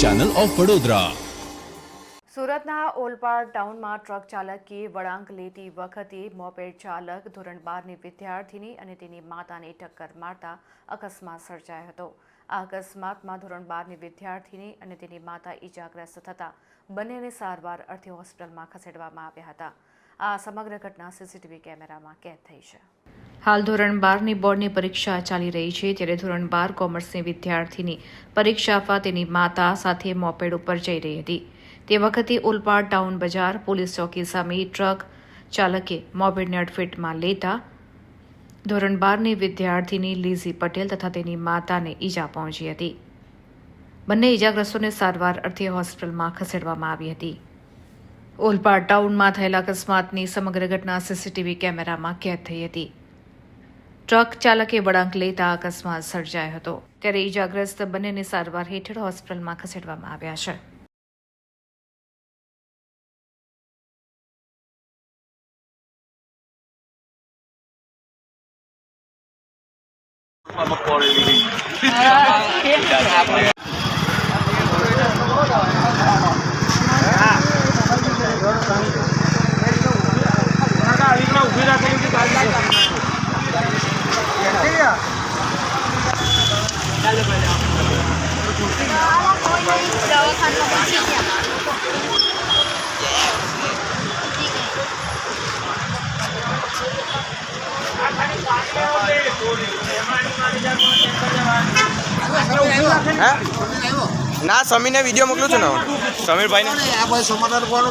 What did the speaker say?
Channel of Vadodara સુરતના ઓલપાડ ટાઉનમાં truck ચાલકે વળાંક લેતી વખતે મોપેડ ચાલક ધોરણ બારની વિદ્યાર્થીની અને તેની માતાને ટક્કર મારતા અકસ્માત સર્જાયો હતો. આ અકસ્માતમાં ધોરણ બારની વિદ્યાર્થીની અને તેની માતા ઈજાગ્રસ્ત થતા બંનેને સારવાર અર્થે હોસ્પિટલમાં ખસેડવામાં આવ્યા હતા. આ સમગ્ર ઘટના સીસીટીવી કેમેરામાં કેદ થઈ છે. હાલ ધોરણ બારની બોર્ડની પરીક્ષા ચાલી રહી છે. ત્યારે ધોરણ બાર કોમર્સની વિદ્યાર્થીની પરીક્ષા આપવા તેની માતા સાથે મોપેડ ઉપર જઈ રહી હતી. તે વખતે ઉલપાડ ટાઉન બજાર પોલીસ ચોકી સામે ટ્રક ચાલકે મોપેડને અડફેટમાં લેતા ધોરણ બારની વિદ્યાર્થીની લીઝી પટેલ તથા તેની માતાને ઈજા પહોંચી હતી. બંને ઈજાગ્રસ્તોને સારવાર અર્થે હોસ્પિટલમાં ખસેડવામાં આવી હતી. ઓલપાડ ટાઉનમાં થયેલા અકસ્માતની સમગ્ર ઘટના સીસીટીવી કેમેરામાં કેદ થઈ હતી. ટ્રક ચાલકે વળાંક લેતા અકસ્માત સર્જાયો હતો. ત્યારે ઈજાગ્રસ્ત બંનેને સારવાર હેઠળ હોસ્પિટલમાં ખસેડવામાં આવ્યા છે. ના સમીરને વીડિયો મોકલું છું ને સમીરભાઈને. ભાઈ સમાધાન